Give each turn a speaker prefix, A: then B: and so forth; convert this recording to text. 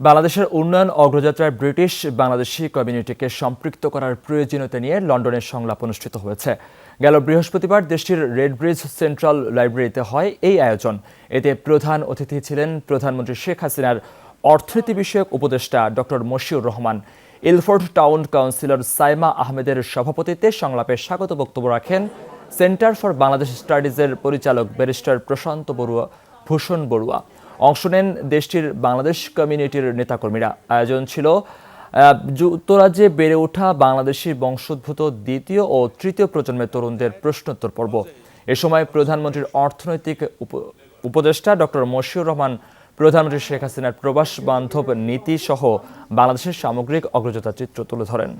A: বাংলাদেশের উন্নয়ন অগ্রযাত্রায় ব্রিটিশ বাংলাদেশি কমিউনিটিকে সম্পৃক্ত করার প্রয়োজনীয়তা নিয়ে লন্ডনের সংলাপ অনুষ্ঠিত হয়েছে। গেল বৃহস্পতিবার দেশটির রেডব্রিজ সেন্ট্রাল লাইব্রেরিতে হয় এই আয়োজন। এতে প্রধান অতিথি ছিলেন প্রধানমন্ত্রী শেখ হাসিনার অর্থনীতি বিষয়ক উপদেষ্টা doctor Moshiur Rahman. Ilford town councillor Saima আহমেদের সভাপতিত্বে সংলাপে স্বাগত বক্তব্য রাখেন সেন্টার ফর বাংলাদেশ স্টাডিজের পরিচালক ব্যারিস্টার প্রশান্ত বড়ুয়া, ভূষণ বড়ুয়া। অংশ নেন দেশটির বাংলাদেশ কমিউনিটির নেতাকর্মীরা। আয়োজন ছিল যুক্তরাজ্যে বেড়ে ওঠা বাংলাদেশি বংশোদ্ভূত দ্বিতীয় ও তৃতীয় প্রজন্মের তরুণদের প্রশ্নোত্তর পর্ব। এ সময় প্রধানমন্ত্রীর অর্থনৈতিক উপ- উপদেষ্টা ডক্টর মশিউর রহমান, প্রধানমন্ত্রী শেখ হাসিনার প্রবাস বান্ধব নীতি সহ বাংলাদেশের সামগ্রিক অগ্রযাত্রা চিত্র তুলে ধরেন।